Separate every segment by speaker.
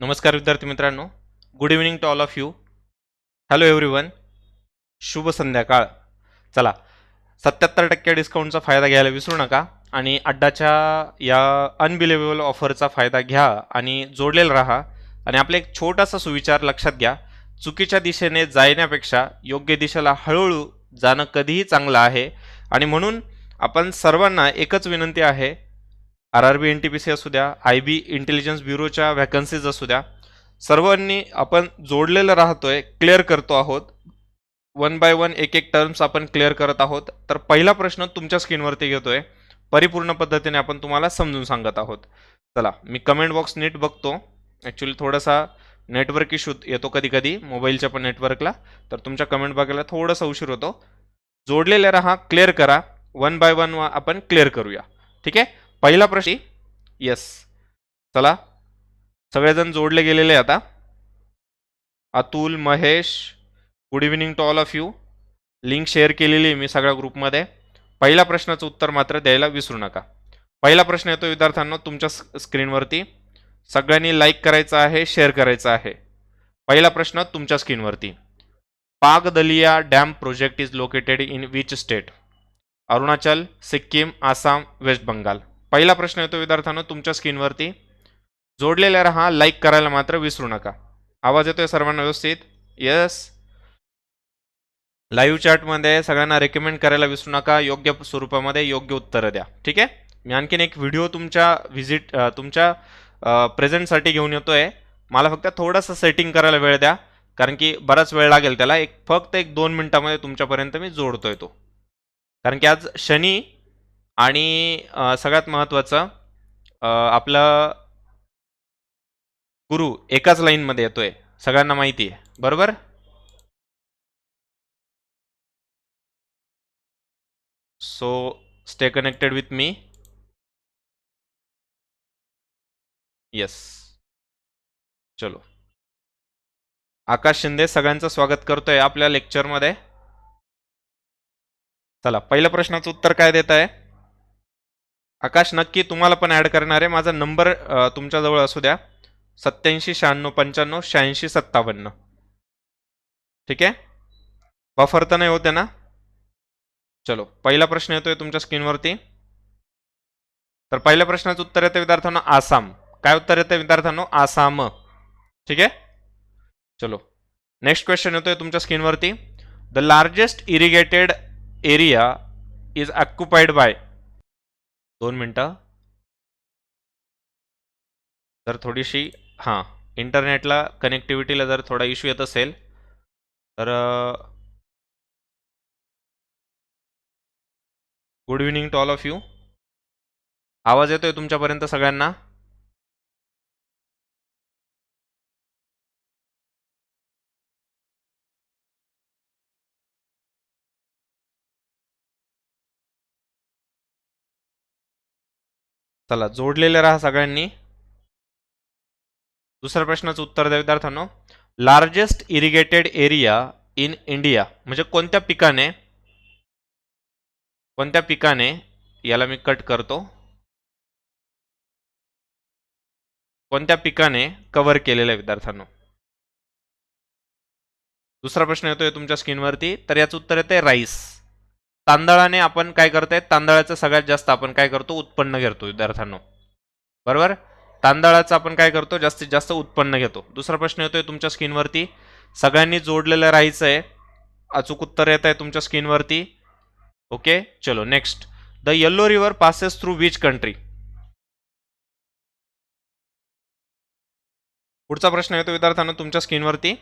Speaker 1: नमस्कार विद्यार्थी मित्रांनो. Good evening to all of you hello everyone शुभ संध्याकाळ. चला सत्याहत्तर टक्के डिस्काउंटचा फायदा घ्यायला विसरू नका आणि अड्डाच्या या अनबिलिव्हेबल ऑफरचा फायदा घ्या आणि जोडलेला राहा. आणि आपला एक छोटासा सुविचार लक्षात घ्या. चुकीच्या दिशेने जाण्यापेक्षा योग्य दिशेला हळूहळू जाणं कधीही चांगलं आहे. आणि म्हणून आपण सर्वांना एकच विनंती आहे R R B N T P C असू द्या आय बी इंटेलिजन्स ब्युरोच्या व्हॅकन्सीज असू द्या सर्वांनी आपण जोडलेलं राहतोय क्लिअर करतो आहोत. वन बाय वन एक एक टर्म्स आपण क्लिअर करत आहोत. तर पहिला प्रश्न तुमच्या स्क्रीनवरती घेतोय. परिपूर्ण पद्धतीने आपण तुम्हाला समजून सांगत आहोत. चला मी कमेंट बॉक्स नीट बघतो. ॲक्च्युली थोडासा नेटवर्क इश्यू येतो कधी कधी मोबाईलच्या पण नेटवर्कला तर तुमच्या कमेंट बघायला थोडासा उशीर होतो. जोडलेले राहा क्लिअर करा. वन बाय वन आपण क्लिअर करूया. ठीक आहे? पहिला प्रश्न येस चला. सगळेजण जोडले गेलेले आता. Atul Mahesh good evening to all of you link share केलेली आहे मी सगळ्या ग्रुपमध्ये पहिल्या प्रश्नाचं उत्तर मात्र द्यायला विसरू नका. पहिला प्रश्न येतो विद्यार्थ्यांना तुमच्या स्क्रीनवरती. सगळ्यांनी लाईक करायचं आहे शेअर करायचं आहे. पहिला प्रश्न तुमच्या स्क्रीनवरती. Pagladiya dam project is located in which state Arunachal Sikkim Assam West Bengal. पहिला प्रश्न येतो विद्यार्थ्यांनो तुमच्या स्क्रीनवरती. जोडलेल्या राहा लाईक करायला मात्र विसरू नका. आवाज येतोय सर्वांना व्यवस्थित? येस लाईव्ह चॅटमध्ये सगळ्यांना रेकमेंड करायला विसरू नका. योग्य स्वरूपामध्ये योग्य उत्तरं द्या. ठीक आहे? मी आणखीन एक व्हिडिओ तुमच्या व्हिजिट तुमच्या प्रेझेंटसाठी घेऊन येतो आहे मला फक्त थोडंसं सेटिंग करायला वेळ द्या. कारण की बराच वेळ लागेल त्याला. एक फक्त एक दोन मिनटामध्ये तुमच्यापर्यंत मी जोडतोय तो. कारण की आज शनी आणि सगळ्यात महत्त्वाचं आपला आपलं गुरु एकाच लाईनमध्ये येतोय सगळ्यांना माहिती आहे. बरोबर? So stay connected with me yes चलो. आकाश शिंदे सगळ्यांचं स्वागत करतोय आपल्या लेक्चरमध्ये चला पहिल्या प्रश्नाचं उत्तर काय देत आहे आकाश नक्की तुम्हाला पण ॲड करणार आहे. माझा नंबर तुमच्याजवळ असू द्या. सत्याऐंशी शहाण्णव पंच्याण्णव शहाऐंशी सत्तावन्न. ठीक आहे? बफर तर नाही होते ना? चलो पहिला प्रश्न येतोय तुमच्या स्क्रीनवरती तर पहिल्या प्रश्नाचं उत्तर येतं विद्यार्थ्यांनो आसाम. काय उत्तर येतं विद्यार्थ्यांनो? आसाम. ठीक आहे? चलो नेक्स्ट क्वेश्चन येतोय तुमच्या स्क्रीनवरती the largest irrigated area is occupied by दोन मिनटं. जर थोडीशी हां इंटरनेटला कनेक्टिव्हिटीला जर थोडा इश्यू येत असेल तर good evening to all of you. आवाज येतोय तुमच्यापर्यंत सगळ्यांना? चला जोडलेले राहा सगळ्यांनी. दुसऱ्या प्रश्नाचं उत्तर द्या विद्यार्थ्यांनो. Largest irrigated area in India म्हणजे कोणत्या पिकाने? कोणत्या पिकाने? याला मी कट करतो. कोणत्या पिकाने कव्हर केलेलं आहे विद्यार्थ्यांनो? दुसरा प्रश्न येतोय तुमच्या स्क्रीनवरती तर याचं उत्तर येतंय राईस तांदळाने आपण काय करतोय? तांदळाचं सगळ्यात जास्त आपण काय करतो? उत्पन्न घेतो विद्यार्थ्यांनो. बरोबर? तांदळाचं आपण काय करतो? जास्तीत जास्त उत्पन्न घेतो. दुसरा प्रश्न येतोय तुमच्या स्किनवरती सगळ्यांनी जोडलेलं राहायचं आहे अचूक उत्तर येत आहे तुमच्या स्क्रीनवरती. ओके? चलो next the Yellow River passes through which country पुढचा प्रश्न येतो विद्यार्थ्यांना तुमच्या स्क्रीनवरती.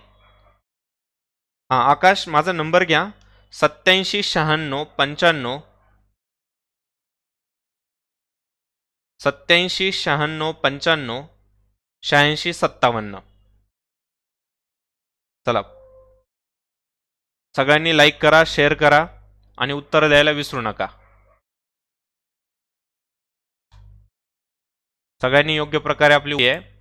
Speaker 1: हां आकाश माझा नंबर घ्या. सत्याऐंशी शहाण्णव पंच्याण्णव. सत्याऐंशी शहाण्णव पंच्याण्णव शहाऐंशी सत्तावन्न. चला. सगळ्यांनी लाईक करा शेअर करा आणि उत्तर द्यायला विसरू नका. सगळ्यांनी योग्य प्रकारे आपली आहे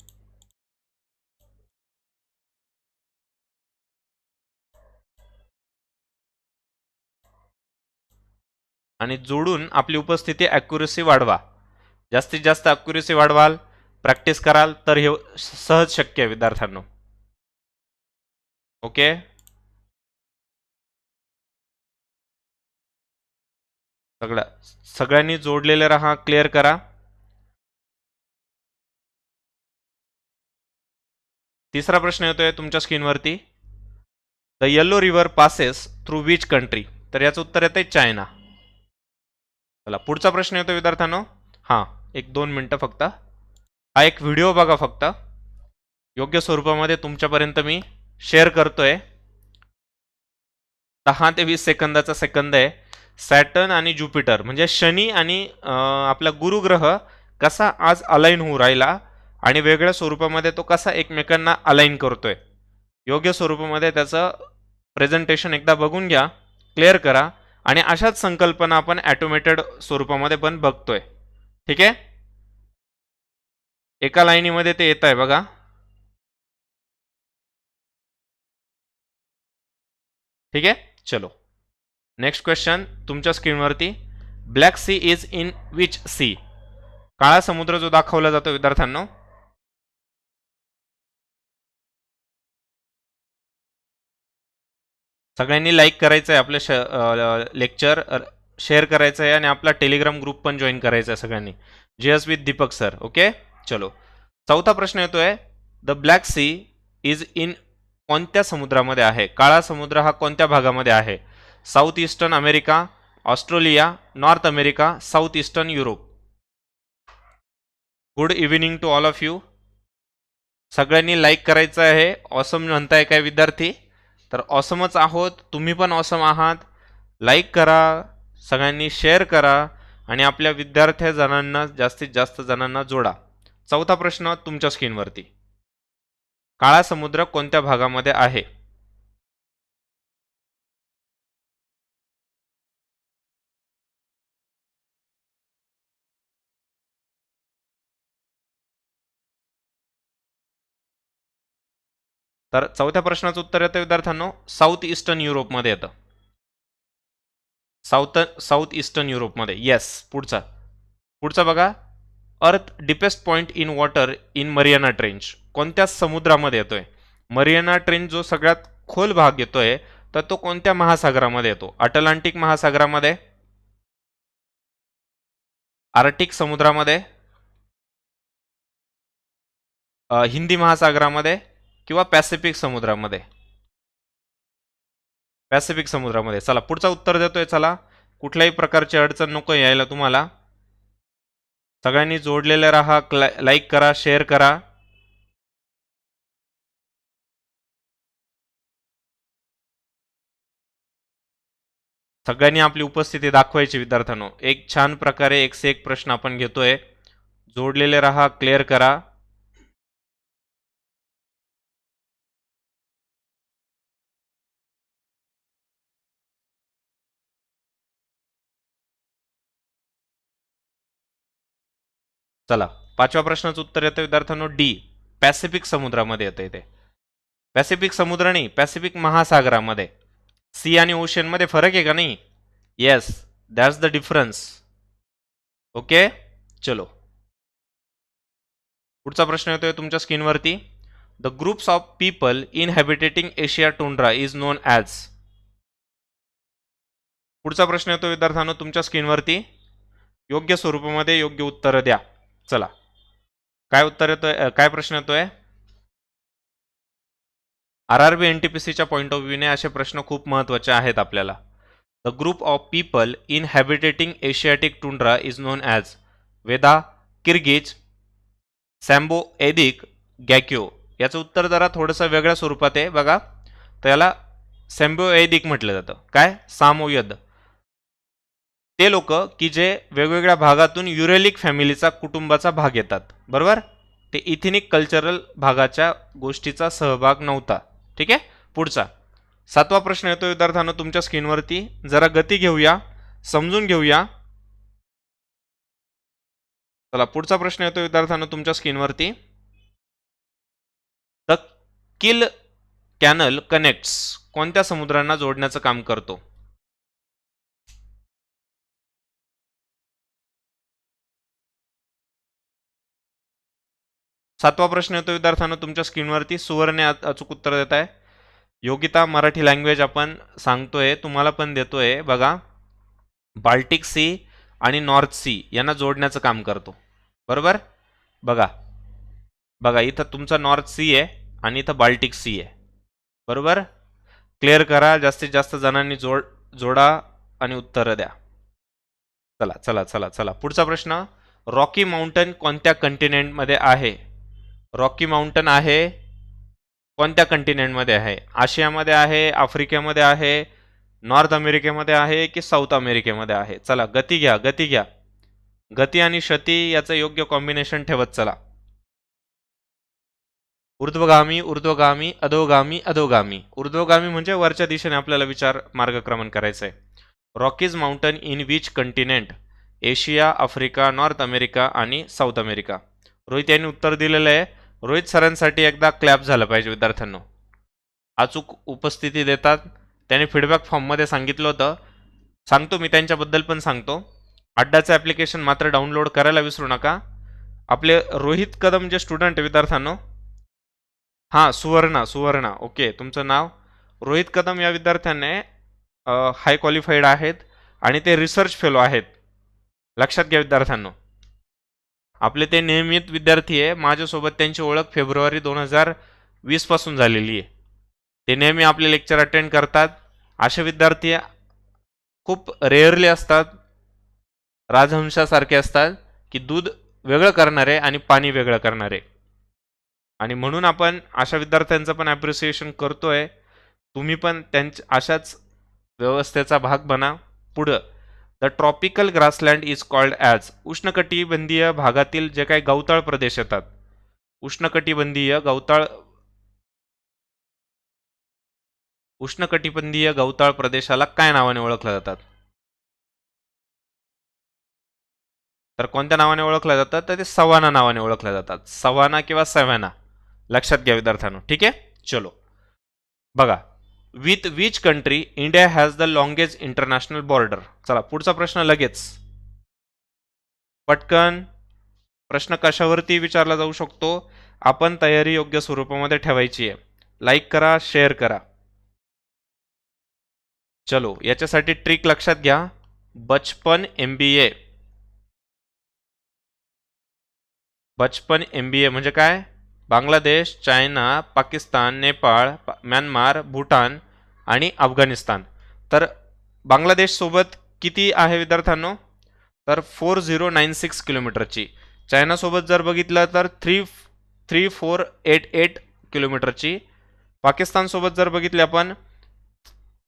Speaker 1: आणि जोडून आपली उपस्थिती ॲक्युरेसी वाढवा. जास्तीत जास्त ॲक्युरेसी वाढवाल प्रॅक्टिस कराल तर हे सहज शक्य आहे विद्यार्थ्यांनो. ओके? सगळ्या सगळ्यांनी जोडलेले राहा क्लिअर करा. तिसरा प्रश्न येतोय तुमच्या स्क्रीनवरती. The Yellow River passes through which country तर याचं उत्तर येतंय चायना. चला पुढचा प्रश्न येतो विद्यार्थ्यांनो. हां एक दोन मिनटं फक्त. हा एक व्हिडिओ बघा फक्त. योग्य स्वरूपामध्ये तुमच्यापर्यंत मी शेअर करतोय. दहा ते वीस सेकंदाचा सेकंद आहे. सॅटर्न आणि ज्युपिटर म्हणजे शनी आणि आपला गुरुग्रह कसा आज अलाईन होऊ राहिला आणि वेगळ्या स्वरूपामध्ये तो कसा एकमेकांना अलाईन करतोय. योग्य स्वरूपामध्ये त्याचं प्रेझेंटेशन एकदा बघून घ्या क्लिअर करा. आणि अशाच संकल्पना आपण ॲटोमेटेड स्वरूपामध्ये पण बघतोय. ठीक आहे? एका लाईनीमध्ये ते येत आहे बघा. ठीक आहे? चलो. नेक्स्ट क्वेश्चन तुमच्या स्क्रीनवरती Black Sea is in which sea काळा समुद्र जो दाखवला जातो विद्यार्थ्यांना सगळ्यांनी लाईक करायचं आहे आपलं श लेक्चर शेअर करायचं आहे आणि आपला टेलिग्राम ग्रुप पण जॉईन करायचा आहे सगळ्यांनी. J S with Deepak sir okay चलो. चौथा प्रश्न येतो आहे the Black Sea is in कोणत्या समुद्रामध्ये आहे? काळा समुद्र हा कोणत्या भागामध्ये आहे? South eastern America Australia North America south eastern Europe good evening to all of you सगळ्यांनी लाईक करायचं आहे ऑसम म्हणताय काय विद्यार्थी? तर ऑसमच आहोत. तुम्ही पण ऑसम आहात. लाईक करा. सगळ्यांनी शेअर करा. आणि आपल्या विद्यार्थ्या जणांना जास्तीत जास्त जणांना जोडा. चौथा प्रश्न तुमच्या स्क्रीनवरती काळा समुद्र कोणत्या भागामध्ये आहे? तर चौथ्या प्रश्नाचं उत्तर येतं विद्यार्थ्यांनो. साऊथ ईस्टर्न युरोपमध्ये येतं. साऊथ साऊथ ईस्टर्न युरोपमध्ये येस पुढचा. पुढचा बघा. Earth deepest point in water in Mariana Trench कोणत्या समुद्रामध्ये येतोय? मरियाना ट्रेंच जो सगळ्यात खोल भाग येतोय तर तो कोणत्या महासागरामध्ये येतो? अटलांटिक महासागरामध्ये? आर्टिक समुद्रामध्ये? हिंदी महासागरामध्ये? किंवा पॅसिफिक समुद्रामध्ये? पॅसिफिक समुद्रामध्ये. चला पुढचा उत्तर देतोय चला. कुठल्याही प्रकारची अडचण नको यायला तुम्हाला. सगळ्यांनी जोडलेले राहा लाईक करा शेअर करा. सगळ्यांनी आपली उपस्थिती दाखवायची विद्यार्थ्यांनो. एक छान प्रकारे एक से एक प्रश्न आपण घेतोय. जोडलेले राहा क्लिअर करा. चला पाचव्या प्रश्नाचं उत्तर येतं विद्यार्थ्यांनो. डी पॅसिफिक समुद्रामध्ये येतं इथे. पॅसिफिक समुद्र नाही पॅसिफिक महासागरामध्ये. सी आणि ओशनमध्ये फरक आहे का नाही? Yes that's the difference okay चलो. पुढचा प्रश्न येतोय तुमच्या स्क्रीनवरती. The groups of people inhabiting Asia tundra is known as पुढचा प्रश्न येतो विद्यार्थ्यांनो तुमच्या स्क्रीनवरती. योग्य स्वरूपामध्ये योग्य उत्तरं द्या. चला. काय उत्तर येतोय? काय प्रश्न येतोय? R R B N T P सीच्या पॉईंट ऑफ व्ह्यूने असे प्रश्न खूप महत्त्वाचे आहेत आपल्याला. The group of people inhabiting Asiatic tundra is known as Veda Kirghiz सॅम्बो एदिक गॅक्यो याचं उत्तर जरा थोडंसं वेगळ्या स्वरूपात आहे बघा. तर याला सॅम्बो एदिक म्हटलं जातं. काय? सामोयद ते लोक की जे वेगवेगळ्या भागातून युरेलिक फॅमिलीचा कुटुंबाचा भाग येतात. बरोबर? ते इथिनिक कल्चरल भागाच्या गोष्टीचा सहभाग नव्हता. ठीक आहे? पुढचा. सातवा प्रश्न येतो विद्यार्थ्यांनो तुमच्या स्क्रीनवरती. जरा गती घेऊया समजून घेऊया. चला पुढचा प्रश्न येतो विद्यार्थ्यांनो तुमच्या स्क्रीनवरती. द किल कॅनल कनेक्ट्स कोणत्या समुद्रांना जोडण्याचं काम करतो? सातवा प्रश्न येतो विद्यार्थ्यांनो. तुमच्या स्क्रीनवरती सुवर्ण अचूक उत्तर देत आहे. योगिता मराठी लँग्वेज आपण सांगतोय तुम्हाला पण देतोय. बघा बाल्टिक सी आणि नॉर्थ सी यांना जोडण्याचं काम करतो. बरोबर? बघा. बघा इथं तुमचा नॉर्थ सी आहे आणि इथं बाल्टिक सी आहे. बरोबर? क्लिअर करा जास्तीत जास्त जणांनी जोड जोडा आणि उत्तरं द्या. चला चला चला चला. पुढचा प्रश्न रॉकी माउंटन कोणत्या कंटिनेंटमध्ये आहे? रॉकी माउंटन आहे कोणत्या कंटिनेंटमध्ये आहे? आशियामध्ये आहे आफ्रिकेमध्ये आहे नॉर्थ अमेरिकेमध्ये आहे की साऊथ अमेरिकेमध्ये आहे? चला गती घ्या गती घ्या. गती आणि क्षती याचं योग्य कॉम्बिनेशन ठेवत चला. ऊर्ध्वगामी ऊर्ध्वगामी अधोगामी अधोगामी. ऊर्ध्वगामी म्हणजे वरच्या दिशेने आपल्याला विचार मार्गक्रमण करायचं आहे Rockies mountain in which continent? Asia Africa North America आणि साऊथ अमेरिका. रोहित यांनी उत्तर दिलेलं आहे. रोहित सरांसाठी एकदा क्लॅप झालं पाहिजे विद्यार्थ्यांनो. अचूक उपस्थिती देतात. त्यांनी फीडबॅक फॉर्ममध्ये सांगितलं होतं. सांगतो मी त्यांच्याबद्दल पण सांगतो. अड्डाचं ॲप्लिकेशन मात्र डाउनलोड करायला विसरू नका. आपले रोहित कदम जे स्टुडंट आहे विद्यार्थ्यांनो. हां सुवर्णा सुवर्णा. ओके तुमचं नाव? रोहित कदम या विद्यार्थ्याने हाय क्वालिफाईड आहेत आणि ते रिसर्च फेलो आहेत. लक्षात घ्या विद्यार्थ्यांनो. आपले ते नियमित विद्यार्थी आहे. माझ्यासोबत त्यांची ओळख फेब्रुवारी दोन हजार वीसपासून झालेली आहे. ते नेहमी आपले लेक्चर अटेंड करतात. असे विद्यार्थी खूप रेअरली असतात. राजहंशासारखे असतात की दूध वेगळं करणारे आणि पाणी वेगळं करणारे. आणि म्हणून आपण अशा विद्यार्थ्यांचं पण ॲप्रिसिएशन करतोय. तुम्ही पण त्यांच्या अशाच व्यवस्थेचा भाग बना. पुढं the tropical grassland is called as उष्णकटिबंधीय भागातील जे काही गवताळ प्रदेश येतात. उष्णकटिबंधीय गवताळ उष्णकटिबंधीय गवताळ प्रदेशाला काय नावाने ओळखल्या जातात? तर कोणत्या नावाने ओळखल्या जातात? तर ते सवाना नावाने ओळखल्या जातात. सवाना किंवा सव्याना. लक्षात घ्या विद्यार्थ्यांनो. ठीक आहे? चलो. बघा. With which country India has the longest international border चला पुढचा प्रश्न लगेच. पटकन. प्रश्न कशावरती विचारला जाऊ शकतो? आपण तयारी योग्य स्वरूपामध्ये ठेवायची आहे. लाईक करा शेअर करा. चलो याच्यासाठी ट्रिक लक्षात घ्या. बचपन एम बी ए बचपन एम बी ए म्हणजे काय? बांगलादेश चायना पाकिस्तान नेपाळ म्यानमार भूटान आणि अफगाणिस्तान. तर बांगलादेशसोबत किती आहे विद्यार्थ्यांनो? तर फोर झिरो नाईन सिक्स किलोमीटरची. चायनासोबत जर बघितलं तर three three four eight eight किलोमीटरची. पाकिस्तानसोबत जर बघितली आपण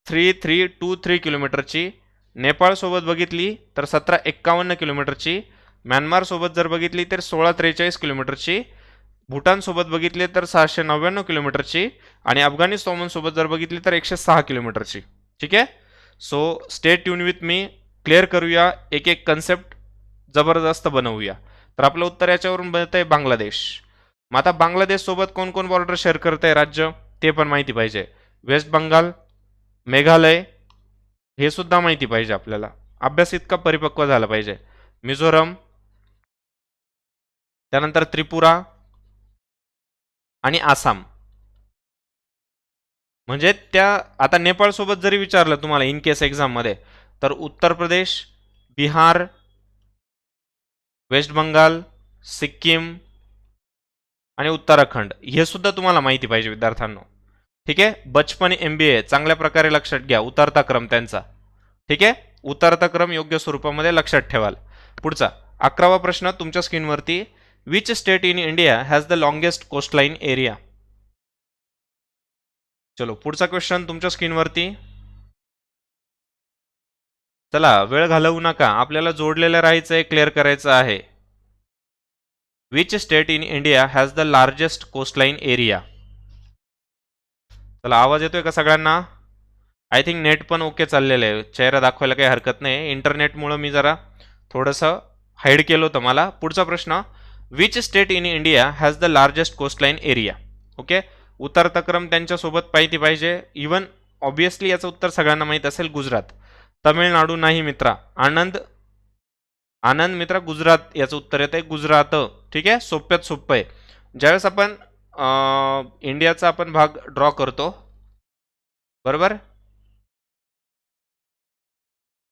Speaker 1: थ्री थ्री टू थ्री किलोमीटरची. नेपाळसोबत बघितली तर सतरा एक्कावन्न किलोमीटरची. म्यानमारसोबत जर बघितली तर सोळा त्रेचाळीस किलोमीटरची. भूटानसोबत बघितले तर सहाशे नव्याण्णव किलोमीटरची आणि अफगाणिस्तानसोबत जर बघितली तर एकशे सहा किलोमीटरची. ठीक आहे? So stay tune with me clear करूया. एक एक कन्सेप्ट जबरदस्त बनवूया. तर आपलं उत्तर याच्यावरून बनत आहे बांगलादेश. मग आता बांगलादेशसोबत कोण कोण बॉर्डर शेअर करत आहे राज्य? ते पण माहिती पाहिजे. वेस्ट बंगाल मेघालय हे सुद्धा माहिती पाहिजे आपल्याला. अभ्यास इतका परिपक्व झाला पाहिजे. मिझोरम त्यानंतर त्रिपुरा आणि आसाम. म्हणजे त्या आता नेपाळसोबत जरी विचारलं तुम्हाला इन केस एक्झाममध्ये तर उत्तर प्रदेश बिहार वेस्ट बंगाल सिक्कीम आणि उत्तराखंड हे सुद्धा तुम्हाला माहिती पाहिजे विद्यार्थ्यांना. ठीक आहे? बचपन एम बी ए चांगल्या प्रकारे लक्षात घ्या उतरता क्रम त्यांचा. ठीक आहे? उतरता क्रम योग्य स्वरूपामध्ये लक्षात ठेवाल. पुढचा अकरावा प्रश्न तुमच्या स्क्रीनवरती which state in India has the longest coastline area चलो पुढचा क्वेश्चन तुमच्या स्क्रीनवरती चला वेळ घालवू नका. आपल्याला जोडलेलं राहायचं आहे क्लिअर करायचं आहे. Which state in India has the largest coastline area चला आवाज येतोय का सगळ्यांना? आय थिंक नेट पण ओके चाललेलं आहे. चेहरा दाखवायला काही हरकत नाही. इंटरनेटमुळं मी जरा थोडंसं हाईड केलं होतं मला. पुढचा प्रश्न which state in India has the largest coastline area okay उत्तर तक्रम त्यांच्यासोबत पाहिजे पाहिजे. इवन ऑब्विसली याचं उत्तर सगळ्यांना माहीत असेल गुजरात. तमिळनाडू नाही मित्रा. आनंद आनंद मित्रा गुजरात याचं उत्तर येतं आहे गुजरात. ठीक आहे? सोप्यात सोपं आहे. ज्यावेळेस आपण इंडियाचा आपण भाग ड्रॉ करतो. बरोबर?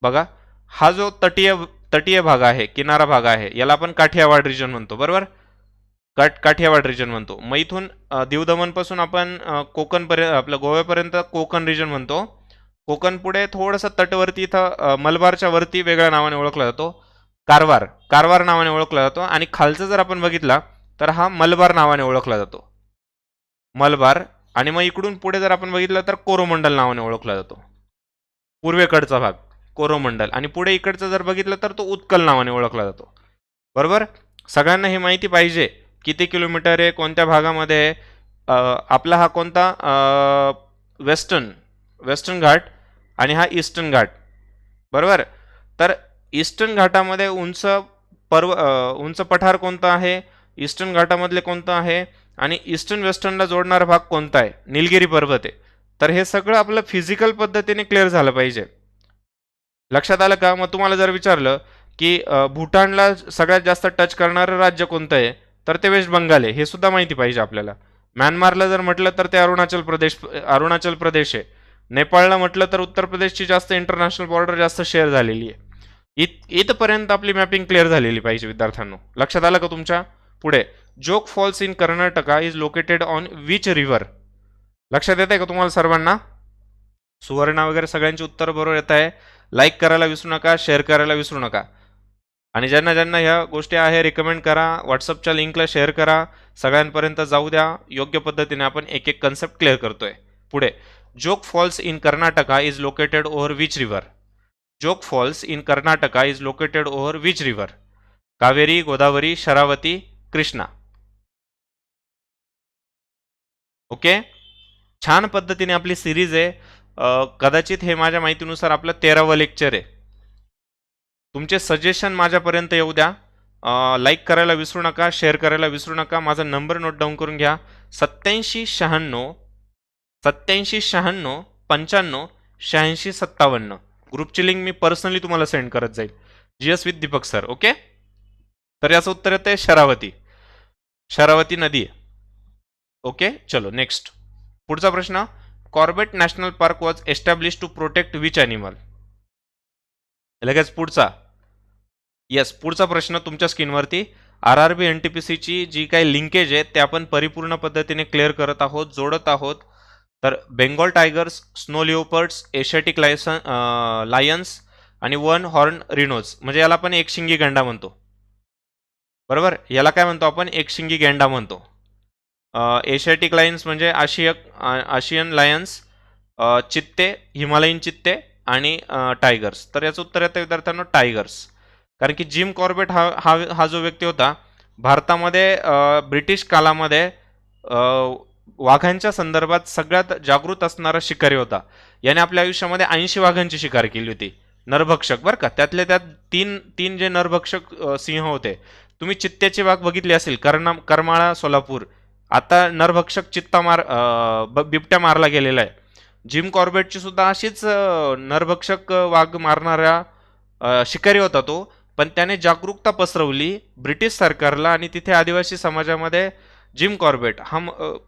Speaker 1: बघा. हा जो तटीय तटीय भाग आहे किनारा भाग आहे याला आपण काठियावाड रिजन म्हणतो बरोबर? काठ काठियावाड रिजन म्हणतो. मग इथून दीव दमणपासून आपण कोकणपर्यंत आपलं गोव्यापर्यंत कोकण रिजन म्हणतो. कोकण पुढे थोडंसं तटवरती इथं मलबारच्या वरती वेगळ्या नावाने ओळखला जातो. कारवार कारवार नावाने ओळखला जातो. आणि खालचं जर आपण बघितला तर हा मलबार नावाने ओळखला जातो. मलबार आणि मग इकडून पुढे जर आपण बघितलं तर कोरोमंडल नावाने ओळखला जातो. पूर्वेकडचा भाग. कोरोमंडल. आणि पुढे इकडचं जर बघितलं तर तो उत्कल नावाने ओळखला जातो. बरोबर? सगळ्यांना हे माहिती पाहिजे किती किलोमीटर आहे कोणत्या भागामध्ये आहे, आपला हा कोणता? वेस्टर्न वेस्टर्न घाट आणि हा ईस्टर्न घाट. बरोबर? तर ईस्टर्न घाटामध्ये उंच पर्व उंच पठार कोणतं आहे? ईस्टर्न घाटामधले कोणतं आहे? आणि ईस्टर्न वेस्टर्नला जोडणारा भाग कोणता आहे? निलगिरी पर्वत आहे. तर हे सगळं आपलं फिजिकल पद्धतीने क्लिअर झालं पाहिजे. लक्षात आलं का? मग तुम्हाला जर विचारलं की भूटानला सगळ्यात जास्त टच करणारं राज्य कोणतं आहे? तर ते वेस्ट बंगाल आहे. हे सुद्धा माहिती पाहिजे आपल्याला. म्यानमारला जर म्हटलं तर ते अरुणाचल प्रदेश अरुणाचल प्रदेश आहे. नेपाळला म्हटलं तर उत्तर प्रदेशची जास्त इंटरनॅशनल बॉर्डर जास्त शेअर झालेली आहे. इत इथपर्यंत आपली मॅपिंग क्लिअर झालेली पाहिजे विद्यार्थ्यांनो. लक्षात आलं का तुमच्या? पुढे. Jog falls in Karnataka is located on which river लक्षात येत आहे का तुम्हाला सर्वांना? सुवर्णा वगैरे सगळ्यांची उत्तर बरोबर येत आहे. लाईक करायला विसरू नका शेअर करायला विसरू नका. आणि ज्यांना ज्यांना ह्या गोष्टी आहे रिकमेंड करा व्हॉट्सअपच्या लिंकला शेअर करा. सगळ्यांपर्यंत जाऊ द्या. योग्य पद्धतीने आपण एक एक कन्सेप्ट क्लिअर करतोय. पुढे. Jog falls in Karnataka is located over which river? Jog falls in Karnataka is located over which river? Kaveri Godavari Sharavati Krishna. Okay? छान पद्धतीने आपली सिरीज आहे. कदाचित हे माझ्या माहितीनुसार आपलं तेरावं लेक्चर आहे. तुमचे सजेशन माझ्यापर्यंत येऊ द्या. लाईक करायला विसरू नका शेअर करायला विसरू नका. माझा नंबर नोट डाऊन करून घ्या. सत्याऐंशी शहाण्णव सत्याऐंशी शहाण्णव पंच्याण्णव शहाऐंशी सत्तावन्न. ग्रुपची लिंक मी पर्सनली तुम्हाला सेंड करत जाईल. G S with Deepak sir okay तर याचं उत्तर येतं आहे शरावती. शरावती नदी आहे. ओके चलो नेक्स्ट पुढचा प्रश्न. Corbett National Park was establish to protect which animal? लगेच पुढचा. येस पुढचा प्रश्न तुमच्या स्क्रीनवरती. R R B N T P सीची जी काही लिंकेज आहे ते आपण परिपूर्ण पद्धतीने क्लिअर करत आहोत जोडत आहोत. तर Bengal tigers snow leopards Asiatic licence lions आणि वन हॉर्न रिनोज म्हणजे याला आपण एक शिंगी गेंडा म्हणतो. बरोबर? याला काय म्हणतो आपण? एक शिंगी गेंडा म्हणतो. एशियाटिक लायन्स म्हणजे आशियक आशियन लायन्स चित्ते हिमालयीन चित्ते आणि टायगर्स तर याचं उत्तर येतं विद्यार्थ्यांना टायगर्स कारण की जिम कॉर्बेट हा हा हा जो व्यक्ती होता भारतामध्ये ब्रिटिश कालामध्ये वाघांच्या संदर्भात सगळ्यात जागृत असणारा शिकारी होता. याने आपल्या आयुष्यामध्ये ऐंशी वाघांची शिकार केली होती. नरभक्षक बरं का? त्यातले त्यात तीन तीन जे नरभक्षक सिंह होते. तुम्ही चित्त्याची वाघ बघितली असेल कर्णा करमाळा सोलापूर. आता नरभक्षक चित्ता मार ब- बिबट्या मारला गेलेला आहे. जिम कॉर्बेटची सुद्धा अशीच नरभक्षक वाघ मारणाऱ्या शिकारी होता तो. पण त्याने जागरूकता पसरवली ब्रिटिश सरकारला आणि तिथे आदिवासी समाजामध्ये जिम कॉर्बेट. हा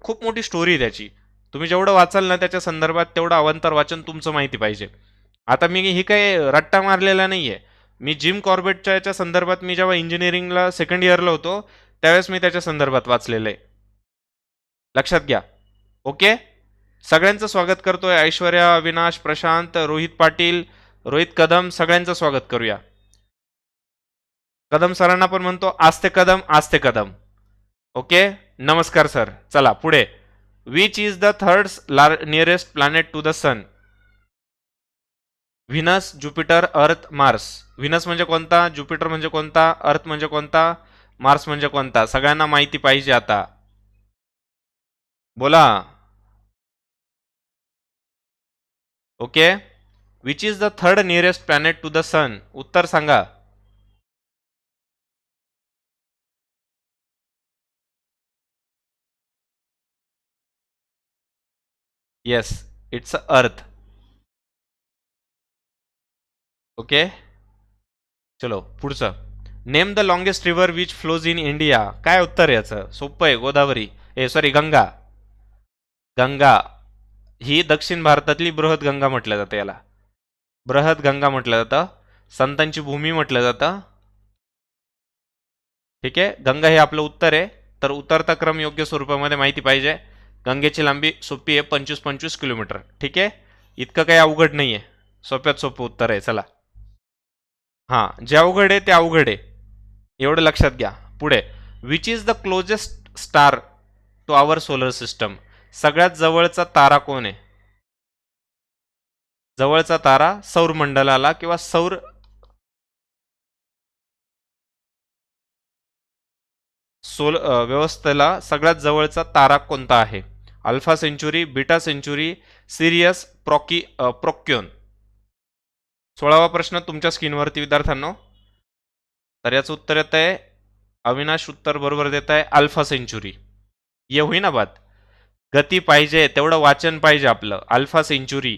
Speaker 1: खूप मोठी स्टोरी आहे त्याची. तुम्ही जेवढं वाचाल ना त्याच्या संदर्भात तेवढं अवंतर वाचन तुमचं माहिती पाहिजे. आता मी ही काही रट्टा मारलेला नाही आहे मी जिम कॉर्बेटच्या याच्या संदर्भात मी जेव्हा इंजिनिअरिंगला सेकंड इयरला होतो त्यावेळेस मी त्याच्या संदर्भात वाचलेलं आहे. लक्षात घ्या. ओके? सगळ्यांचं स्वागत करतोय ऐश्वर्या विनाश प्रशांत रोहित पाटील रोहित कदम सगळ्यांचं स्वागत करूया. कदम सरांना पण म्हणतो आस्ते कदम आस्ते कदम. ओके? नमस्कार सर. चला पुढे. Which is the third lar nearest planet to the sun Venus Jupiter Earth Mars Venus म्हणजे कोणता? ज्युपिटर म्हणजे कोणता? अर्थ म्हणजे कोणता? मार्स म्हणजे कोणता? सगळ्यांना माहिती पाहिजे आता. बोला. Okay. Which is the third nearest planet to the sun उत्तर सांगा. Yes it's Earth okay. चलो पुढचं. Name the longest river which flows in India काय उत्तर याचं? सोपं आहे गोदावरी. ए सॉरी गंगा. गंगा ही दक्षिण भारतातली बृहत गंगा म्हटलं जातं याला. बृहत गंगा म्हटलं जातं संतांची भूमी म्हटलं जातं. ठीक आहे? गंगा हे आपलं उत्तर आहे तर उतरता क्रम योग्य स्वरूपामध्ये माहिती पाहिजे. गंगेची लांबी सोपी आहे पंचवीस पंचवीस किलोमीटर. ठीक आहे? इतकं काही अवघड नाही आहे सोप्यात सोपं उत्तर आहे चला. हां जे अवघड आहे ते अवघड आहे. एवढं लक्षात घ्या. पुढे. Which is the closest star to our solar system सगळ्यात जवळचा तारा कोण आहे? जवळचा तारा सौर मंडलाला किंवा सौर सोल व्यवस्थेला सगळ्यात जवळचा तारा कोणता आहे? Alpha Centauri Beta Centauri Sirius Procyon, सोळावा प्रश्न तुमच्या स्क्रीनवरती विद्यार्थ्यांनो. तर याचं उत्तर येत आहे अविनाश उत्तर बरोबर देत आहे अल्फा सेंचुरी. ये होईना बात गती पाहिजे तेवढं वाचन पाहिजे आपलं. अल्फा सेंचुरी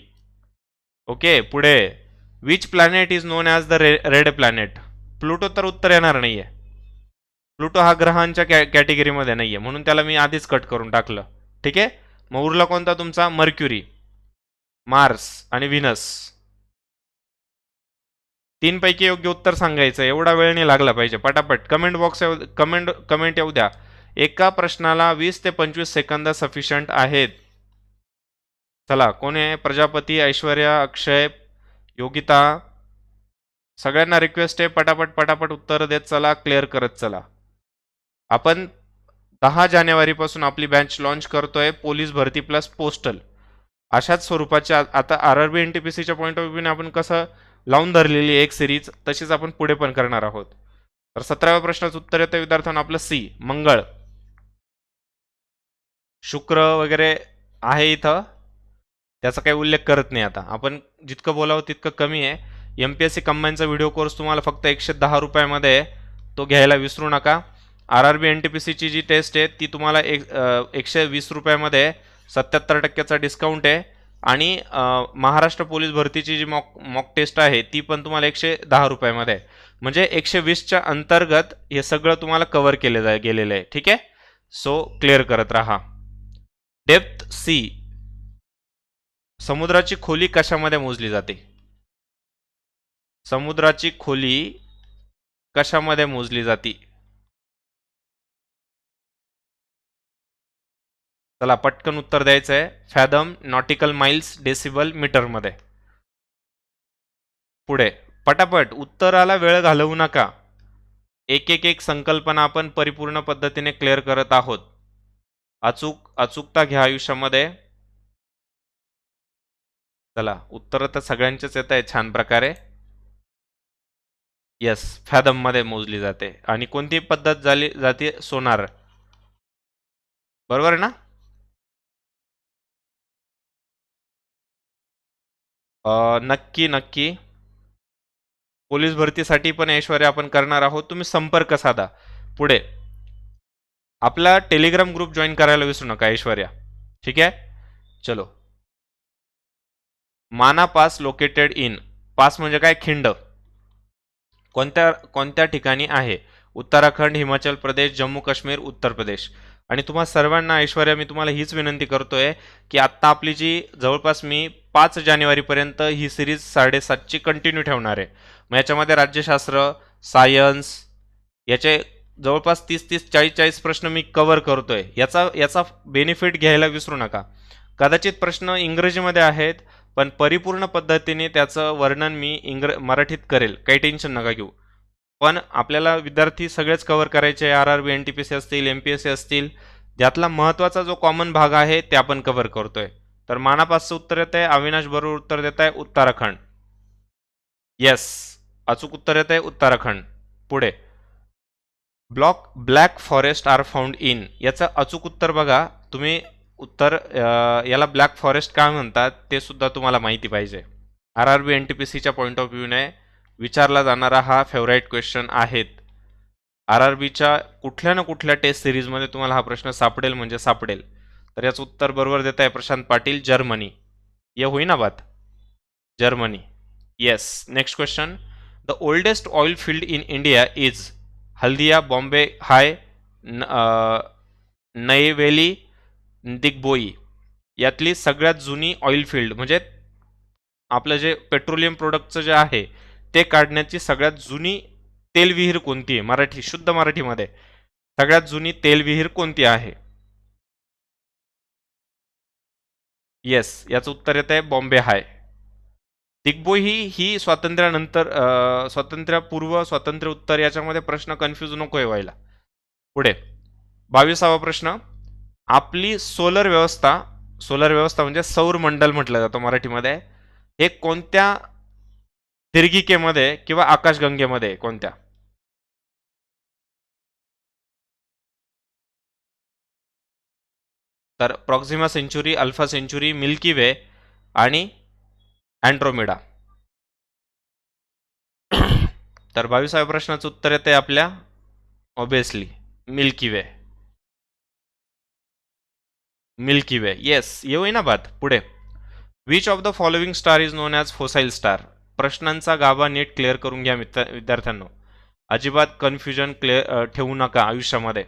Speaker 1: ओके पुढे. Which planet is known as the re red planet Pluto तर उत्तर येणार नाहीये. प्लुटो हा ग्रहांच्या कॅ कॅटेगरीमध्ये नाहीये म्हणून त्याला मी आधीच कट करून टाकलं. ठीक आहे? मग उरला कोणता तुमचा? मर्क्युरी मार्स आणि व्हिनस तीनपैकी योग्य उत्तर सांगायचं. एवढा वेळ नाही लागला पाहिजे. पटापट. कमेंट बॉक्स कमेंट कमेंट येऊ द्या. एका प्रश्नाला वीस ते पंचवीस सेकंद सफिशंट आहेत. चला कोण आहे? प्रजापती ऐश्वर्या अक्षय योगिता. सगळ्यांना रिक्वेस्ट आहे पटापट पटापट उत्तर देत चला क्लिअर करत चला. आपण दहा जानेवारीपासून आपली बँच लॉन्च करतोय पोलीस भरती प्लस पोस्टल अशाच स्वरूपाच्या आता R R B N T P सीच्या पॉईंट ऑफ व्ह्यूने आपण कसं लावून धरलेली एक सिरीज तशीच आपण पुढे पण करणार आहोत. तर सतराव्या प्रश्नाचं उत्तर येतं विद्यार्थ्यांना आपलं सी मंगळ. शुक्र वगैरे आहे इथं. त्याचा काही उल्लेख करत नाही आता. आपण जितकं बोलावं तितकं कमी आहे. एम पी एस सी कंबाईनचा व्हिडिओ कोर्स तुम्हाला फक्त एकशे दहा रुपयामध्ये आहे. तो घ्यायला विसरू नका. R R B N T P सीची जी टेस्ट आहे ती तुम्हाला एक एकशे वीस रुपयामध्ये सत्याहत्तर टक्क्याचा डिस्काउंट आहे. आणि महाराष्ट्र पोलीस भरतीची जी मॉक मॉक टेस्ट आहे ती पण तुम्हाला एकशे दहा रुपयामध्ये आहे. म्हणजे एकशे वीसच्या अंतर्गत हे सगळं तुम्हाला कवर केले जाय गेलेलं आहे. ठीक आहे? सो क्लिअर करत राहा. Depth sea. समुद्राची खोली कशामध्ये मोजली जाते? समुद्राची खोली कशामध्ये मोजली जाते? चला पटकन उत्तर द्यायचं आहे. फॅदम नॉटिकल माइल्स डेसिबल मीटरमध्ये. पुढे. पटापट उत्तराला वेळ घालवू नका. एक एक एक संकल्पना आपण परिपूर्ण पद्धतीने क्लिअर करत आहोत. अचूक अचूकता घ्या आयुष्यामध्ये. चला उत्तर तर सगळ्यांचेच येत आहे छान प्रकारे. येस फॅदममध्ये मोजली जाते. आणि कोणती पद्धत झाली जाते? सोनार. बरोबर आहे ना? नक्की नक्की. पोलीस भरतीसाठी पण ऐश्वर्या आपण करणार आहोत. तुम्ही संपर्क साधा. पुढे. आपला टेलिग्राम ग्रुप जॉईन करायला विसरू नका ऐश्वर्या. ठीक आहे? चलो. माना पास लोकेटेड इन पास म्हणजे काय? खिंड. कोणत्या कोणत्या ठिकाणी आहे? उत्तराखंड हिमाचल प्रदेश जम्मू काश्मीर उत्तर प्रदेश. आणि तुम्हा सर्वांना ऐश्वर्या मी तुम्हाला हीच विनंती करतोय की आत्ता आपली जी जवळपास मी पाच जानेवारीपर्यंत ही सिरीज साडेसातची कंटिन्यू ठेवणार आहे. मग याच्यामध्ये राज्यशास्त्र सायन्स याचे जवळपास तीस तीस चाळीस चाळीस प्रश्न मी कव्हर करतोय. याचा याचा बेनिफिट घ्यायला विसरू नका. कदाचित प्रश्न इंग्रजीमध्ये आहेत पण परिपूर्ण पद्धतीने त्याचं वर्णन मी इंग्र मराठीत करेल. काही टेन्शन नका घेऊ. पण आपल्याला विद्यार्थी सगळेच कव्हर करायचे R R B N T P C असतील एम पी एस सी असतील. त्यातला महत्त्वाचा जो कॉमन भाग आहे ते आपण कव्हर करतोय. तर मानापासचं उत्तर येत आहे अविनाश बरोबर उत्तर देत आहे उत्तराखंड. येस अचूक उत्तर येत आहे उत्तराखंड. पुढे. Block black forest are found in. याचं अचूक उत्तर बघा. तुम्ही उत्तर याला ब्लॅक फॉरेस्ट का म्हणतात ते सुद्धा तुम्हाला माहिती पाहिजे. R R B N T P सीच्या पॉईंट ऑफ व्ह्यूने विचारला जाणारा हा फेवराईट क्वेश्चन आहेत. आर आर बीच्या कुठल्या ना कुठल्या टेस्ट सिरीजमध्ये तुम्हाला हा प्रश्न सापडेल म्हणजे सापडेल. तर याचं उत्तर बरोबर देत आहे प्रशांत पाटील जर्मनी. ये होईना बात? Germany. Yes next question the oldest oil field in India is Haldia Bombay High न दिग्बोई यातली सगळ्यात जुनी ऑइल फील्ड म्हणजे आपलं जे पेट्रोलियम प्रोडक्टचं जे आहे ते काढण्याची सगळ्यात जुनी तेलविहीर कोणती आहे? मराठी शुद्ध मराठीमध्ये. सगळ्यात जुनी तेलविहीर कोणती आहे? येस याचं उत्तर येत आहे बॉम्बे हाय. दिग्बोई ही ही स्वातंत्र्यानंतर स्वातंत्र्यापूर्व स्वातंत्र्यपूर्व स्वातंत्र्य उत्तर याच्यामध्ये प्रश्न कन्फ्यूज नको व्हायला. पुढे. बावीसावा प्रश्न. आपली सोलर व्यवस्था सोलर व्यवस्था म्हणजे सौर मंडल म्हटलं जातं मराठीमध्ये. हे कोणत्या दीर्घिकेमध्ये किंवा आकाशगंगेमध्ये कोणत्या? तर Proxima Centauri Alpha Centauri Milky Way आणि अँड्रोमेडा. तर बावीसाव्या प्रश्नाचं उत्तर येते आपल्या obviously Milky Way Milky Way yes येऊ ना बात पुढे. Which of the following star is known as fossil star प्रश्नांचा गाभा नीट क्लिअर करून घ्या मित्र विद्यार्थ्यांनो. अजिबात कन्फ्युजन क्लिअर ठेवू नका आयुष्यामध्ये.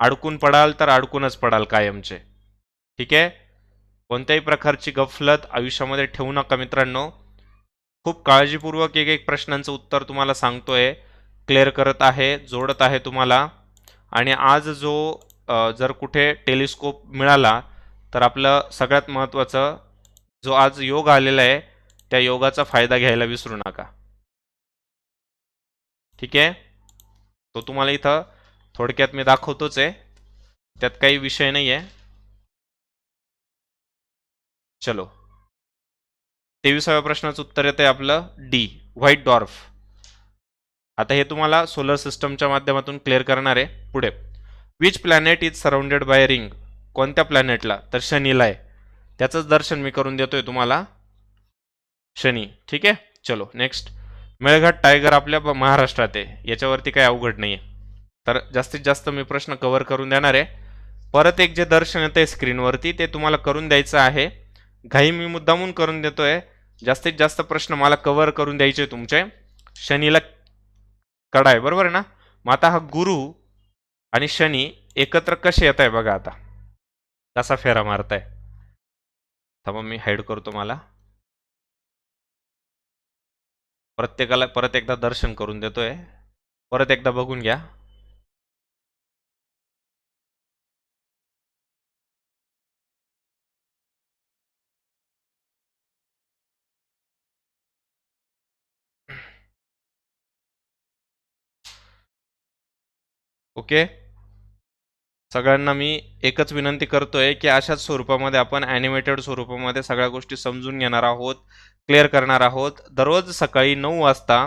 Speaker 1: अडकून पडाल तर अडकूनच पडाल कायमचे. ठीक आहे? कोणत्याही प्रकारची गफलत आयुष्यामध्ये ठेवू नका मित्रांनो. खूप काळजीपूर्वक एक एक प्रश्नांचं उत्तर तुम्हाला सांगतोय. क्लिअर करत आहे जोडत आहे तुम्हाला. आणि आज जो जर कुठे टेलिस्कोप मिळाला तर आपलं सगळ्यात महत्त्वाचं जो आज योग आलेला आहे त्या योगाचा फायदा घ्यायला विसरू नका. ठीक आहे? तो तुम्हाला इथं थोडक्यात मी दाखवतोच आहे. त्यात काही विषय नाही आहे चलो. तेविसाव्या प्रश्नाचं उत्तर येतं आहे आपलं डी व्हाईट डॉर्फ. आता हे तुम्हाला सोलर सिस्टमच्या माध्यमातून क्लिअर करणार आहे. पुढे. Which planet is surrounded by ring? कोणत्या प्लॅनेटला? तर शनीला आहे. त्याचंच दर्शन मी करून देतोय तुम्हाला. शनी. ठीक आहे? चलो नेक्स्ट मेळघाट टायगर आपल्या महाराष्ट्रात आहे. याच्यावरती काही अवघड नाही आहे तर जास्तीत जास्त मी प्रश्न कव्हर करून देणार आहे. परत एक जे दर्शन येतं आहे स्क्रीनवरती ते तुम्हाला करून द्यायचं आहे. घाई मी मुद्दामून करून देतोय. जास्तीत जास्त प्रश्न मला कव्हर करून द्यायचे तुमचे. शनीला कडा आहे बरोबर आहे ना? मग आता हा गुरु आणि शनी एकत्र कसे येत आहे बघा आता. कसा फेरा मारताय. थांबा मी हाईड करतो मला. प्रत्येकाला परत एकदा दर्शन करून देतोय. परत एकदा बघून घ्या. ओके? सगळ्यांना मी एकच विनंती करतोय की अशाच स्वरूपामध्ये आपण ॲनिमेटेड स्वरूपामध्ये सगळ्या गोष्टी समजून घेणार आहोत क्लिअर करणार आहोत. दररोज सकाळी नऊ वाजता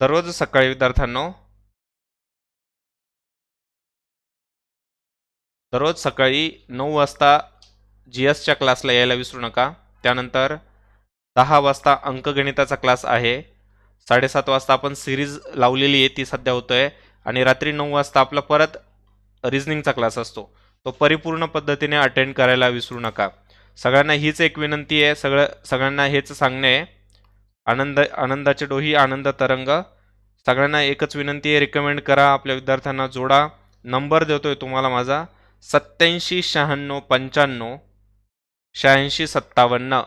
Speaker 1: दररोज सकाळी विद्यार्थ्यांनो दररोज सकाळी नऊ वाजता जी एसच्या क्लासला यायला विसरू नका. त्यानंतर दहा वाजता अंकगणिताचा क्लास आहे. साडेसात वाजता आपण सिरीज लावलेली आहे ती सध्या होतोय. आणि रात्री नऊ वाजता आपला परत रिझनिंगचा क्लास असतो. तो परिपूर्ण पद्धतीने अटेंड करायला विसरू नका. सगळ्यांना हीच एक विनंती आहे. सगळं सगळ्यांना हेच सांगणे आहे. आनंद आनंदाचे डोही आनंद तरंग. सगळ्यांना एकच विनंती आहे रिकमेंड करा आपल्या विद्यार्थ्यांना जोडा. नंबर देतोय तुम्हाला माझा. सत्याऐंशी शहाण्णव पंच्याण्णव शहाऐंशी सत्तावन्न.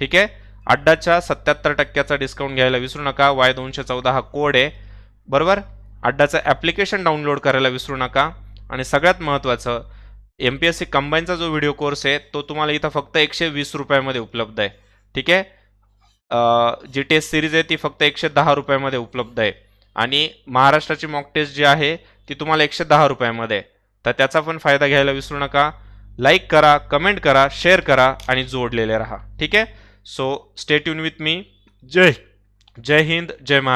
Speaker 1: ठीक आहे? अड्डाच्या सत्याहत्तर टक्क्याचा डिस्काउंट घ्यायला विसरू नका. वाय दोनशे चौदा हा कोड आहे. बरोबर? अड्डाचं ॲप्लिकेशन डाउनलोड करायला विसरू नका. आणि सगळ्यात महत्त्वाचं एम पी एस सी कंबाईनचा जो व्हिडिओ कोर्स आहे तो तुम्हाला इथं फक्त एकशे वीस रुपयामध्ये उपलब्ध आहे. ठीक आहे? जी टेस्ट सिरीज आहे ती फक्त एकशे दहा रुपयामध्ये उपलब्ध आहे. आणि महाराष्ट्राची मॉक टेस्ट जी आहे ती तुम्हाला एकशे दहा रुपयामध्ये आहे. तर त्याचा पण फायदा घ्यायला विसरू नका. लाईक करा कमेंट करा शेअर करा आणि जोडलेले राहा. ठीक आहे? So stay tune with me जय. जय हिंद जय महाराष्ट्र.